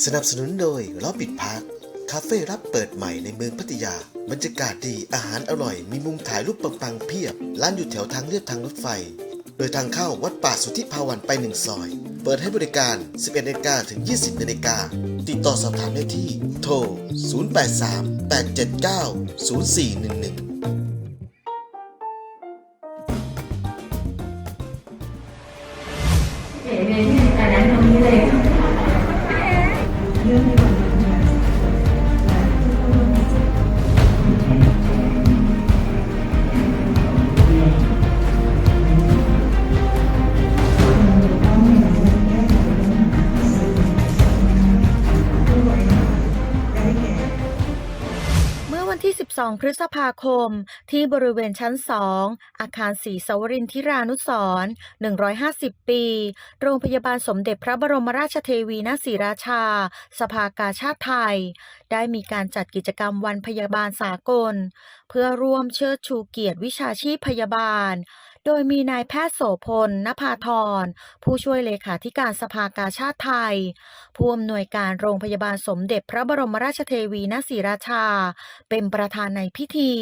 สนับสนุนโดยล้อปิดพาร์คคาเฟ่รับเปิดใหม่ในเมืองพัทยา บรรยากาศดีอาหารอร่อย มีมุมถ่ายรูปปังๆเพียบ ร้านอยู่แถวทางเลียบทางรถไฟ โดยทางเข้าวัดป่าสุทธิภาวันไปหนึ่งซอย เปิดให้บริการ 11นาฬิกาถึง 20นาฬิกาติดต่อสอบถามได้ที่ โทร 083 879 0411 เที่ 12 พฤษภาคม ที่บริเวณชั้น 2 อาคารศรีสวรินทิรานุสรณ์150 ปี โรงพยาบาลสมเด็จพระบรมราชเทวีณศรีราชา สภากาชาติไทย ได้มีการจัดกิจกรรมวันพยาบาลสากล เพื่อร่วมเชิดชูเกียรติวิชาชีพพยาบาล โดยมีนายแพทย์โสพลนภาธร ผู้ช่วยเลขาธิการสภากาชาติไทย ผู้อำนวยการโรงพยาบาลสมเด็จพระบรมราชเทวีณศรีราชา เป็นประธานในพิธี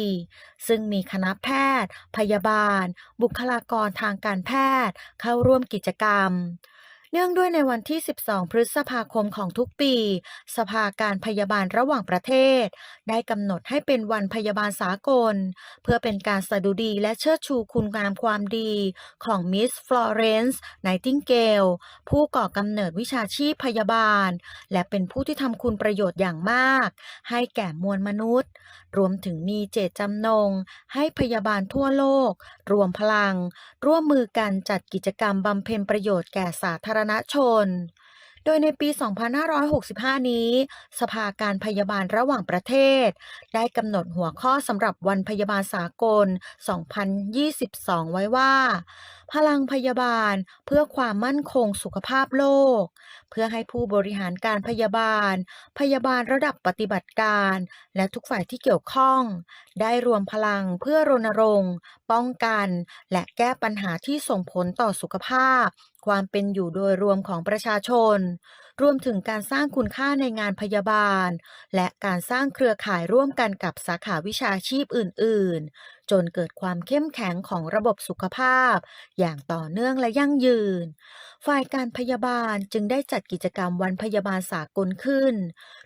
ซึ่งมีคณะแพทย์ พยาบาล บุคลากรทางการแพทย์ เข้าร่วมกิจกรรม เนื่องด้วยในวันที่ 12 พฤษภาคมของทุกปี สภาการพยาบาลระหว่างประเทศ ได้กำหนดให้เป็นวันพยาบาลสากล เพื่อเป็นการสดุดีและเชิดชูคุณงามความดีของมิสฟลอเรนซ์ไนติงเกลผู้ก่อกำเนิดวิชาชีพพยาบาล และเป็นผู้ที่ทำคุณประโยชน์อย่างมาก ให้แก่มวลมนุษย์ รวมถึงมีเจตจำนง ให้พยาบาลทั่วโลก รวมพลัง ร่วมมือกันจัดกิจกรรมบำเพ็ญประโยชน์แก่สาธารณชน โดยในปี 2565 นี้ สภาการพยาบาลระหว่างประเทศ ได้กำหนดหัวข้อสำหรับวันพยาบาลสากล 2022 ไว้ว่า พลังพยาบาลเพื่อความมั่นคงสุขภาพโลก เพื่อให้ผู้บริหารการพยาบาล พยาบาลระดับปฏิบัติการ และทุกฝ่ายที่เกี่ยวข้อง ได้รวมพลังเพื่อรณรงค์ ป้องกัน และแก้ปัญหาที่ส่งผลต่อสุขภาพ ความเป็นอยู่โดยรวมของประชาชน รวมถึงการสร้างคุณค่าในงานพยาบาล และการสร้างเครือข่ายร่วมกันกับสาขาวิชาชีพอื่น ๆ จนเกิดความเข้มแข็งของระบบสุขภาพ อย่างต่อเนื่องและยั่งยืน ฝ่ายการพยาบาลจึงได้จัดกิจกรรมวันพยาบาลสากลขึ้น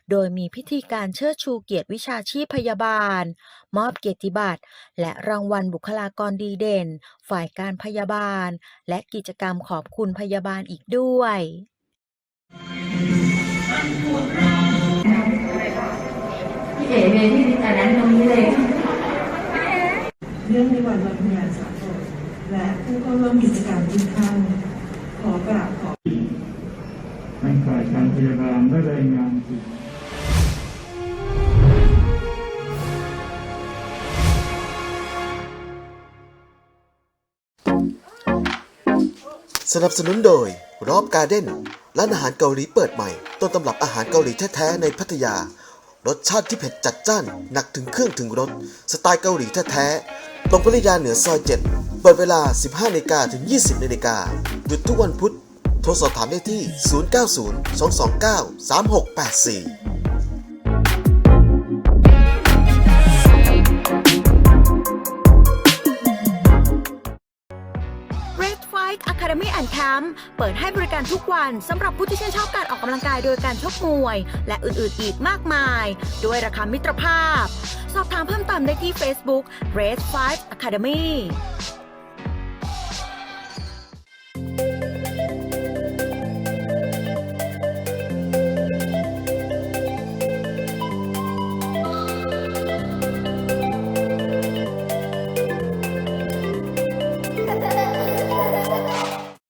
โดยมีพิธีการเชิดชูเกียรติวิชาชีพพยาบาล มอบเกียรติบัตร และรางวัลบุคลากรดีเด่น ฝ่ายการพยาบาล และกิจกรรมขอบคุณพยาบาลอีกด้วย พี่เอ๋เมย์แต่นั้นตรงนี้เลย เรื่องในวันลงคะแนนสากลและผู้เข้าร่วมกิจกรรมทุกท่านขอกราบขอบทางฝ่ายการพยาบาลได้รายงานถึงสนับสนุนโดยรอบการ์เด้น ร้านอาหารเกาหลีเปิดใหม่ ต้นตำรับอาหารเกาหลีแท้ๆในพัทยา รสชาติที่เผ็ดจัดจ้าน หนักถึงเครื่องถึงรส สไตล์เกาหลีแท้ๆ ตรงพัทยาเหนือซอย 7 เปิดเวลา 15นาฬิกาถึง 20นาฬิกาหยุดทุกวันพุธ โทรสอบถามได้ที่ 090 229 3684 Fight Academy and Camp เปิดให้บริการทุกวันสำหรับผู้ที่ชื่นชอบการออกกำลังกายโดยการชกมวย และอื่นๆอีกมากมาย ด้วยราคามิตรภาพ สอบถามเพิ่มเติมได้ที่ Facebook Red Fight Academy